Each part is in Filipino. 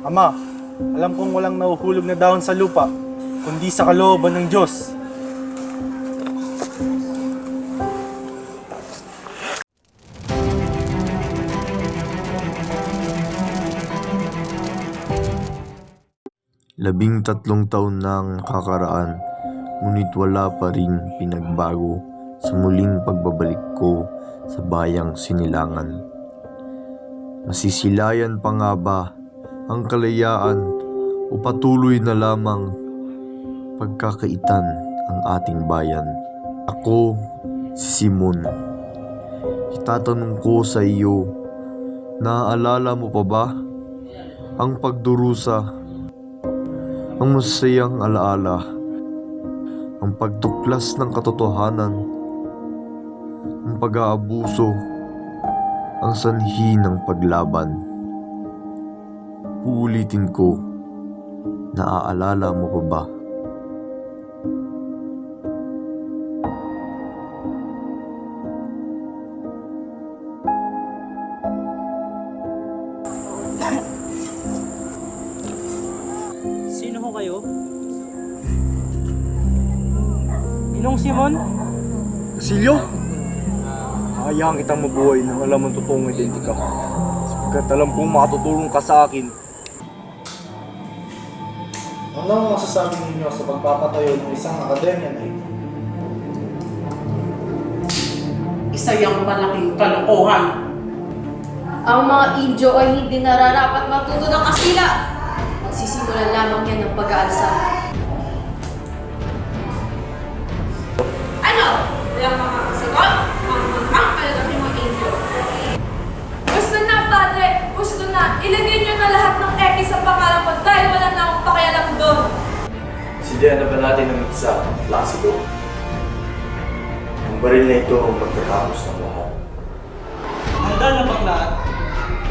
Ama, alam kong walang nahuhulog na dahon sa lupa, kundi sa kalooban ng Diyos. Labing tatlong taon nang kakaraan, ngunit wala pa rin pinagbago sa muling pagbabalik ko sa bayang sinilangan. Masisilayan pa nga ba ang kalayaan o patuloy na lamang pagkakaitan ang ating bayan? Ako, si Simon. Itatanong ko sa iyo, naaalala mo pa ba ang pagdurusa ang masayang alaala, ang pagtuklas ng katotohanan, ang pag-aabuso, ang sanhi ng paglaban. Uulitin ko, naaalala mo pa ba? Sino ho kayo? Inong Simon? Basilio? Hayaan kitang mabuhay nang alam ang totoong identika. Sapagkat alam kong makatutulong ka sa akin. Ano ang masasabi ninyo sa pagpapatayo ng isang akademya na ito? Isa yung malaking kalokohan. Ang mga Indio ay hindi nararapat matuto ng Kastila. Magsisimulan lamang yan ng pag-aalsa. Ano? Walang makakasagot? Ang mga kalalaking mga Indio. Gusto na, Padre! Gusto na! Ilagay niyo na lahat ng X sa pangalan ko dahil wala na akong pakialam doon! Silya na ba natin ng isa, Placido? Ang baril na ito ang magtatapos ng lahat. Handa na bang lahat?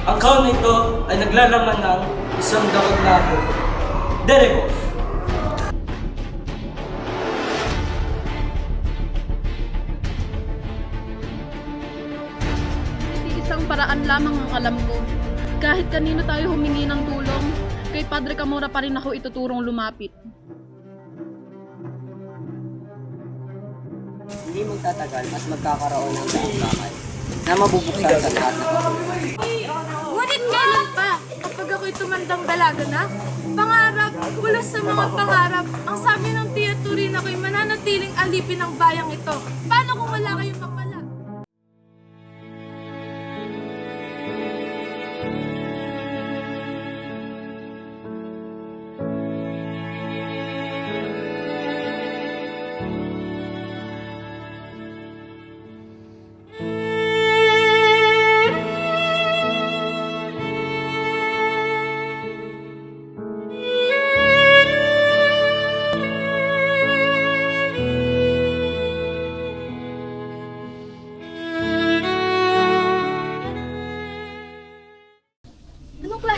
Ang count na ito ay naglalaman ng isang dakot na ako. Derekov. Isang paraan lamang ang alam ko. Kahit kanino tayo humingi ng tulong, kay Padre Camora pa rin ako ituturong lumapit. Hindi magtatagal mas magkakaroon ng daang bakal na mabubuksan sa lahat ng. Ngunit kailan pa? Kapag ako'y tumandang dalaga na? Pangarap, mula sa mga pangarap, ang sabi ng tiya Turin ako'y mananatiling alipin ng bayang ito. Paano kung wala kayong mapala?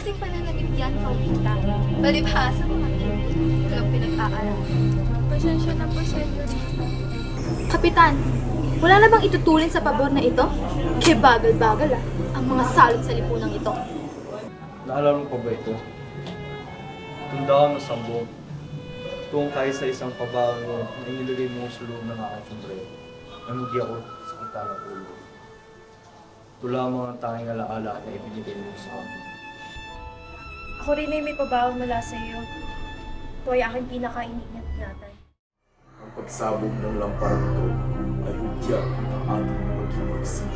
Klaseng pananamit yan, Paulita? Balibhasa mga hindi. Walang pinag-aaral. Pasensya na po, Senyor. Kapitan, wala na bang itutulin sa pabor na ito? Kaya bagal-bagal ah, ang mga salot sa lipunang ito. Naalala mo pa ba ito? Tundaan na sambong. Kung kahit sa isang pabaho mo na inilagay mo sa loob ng aking sombrero, namugi ako sa kita ng ulo. Ito lamang ang tanging alaala na ibinigay mo sa akin. Ako rin ay may pabaw mula sa iyo. Ito ay aking pinaka-iniingatan. Ang pagsabog ng lamparang ito ay hudya ng ating paghimagsik.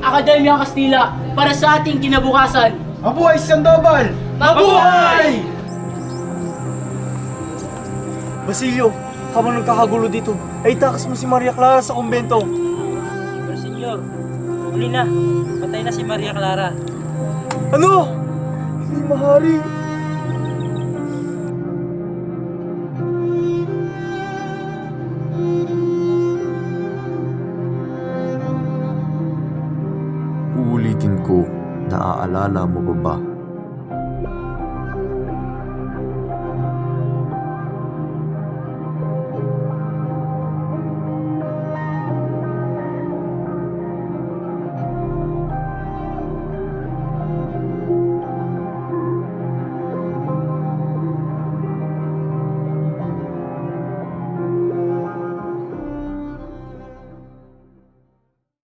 Akademya Kastila para sa ating kinabukasan. Mabuhay Sandoval! Mabuhay! Basilio, habang nagkakagulo dito, ay takas mo si Maria Clara sa kumbento. Pero senyor, huli na. Patay na si Maria Clara. Ano? Hindi mahari. Uulitin ko, naaalala mo pa ba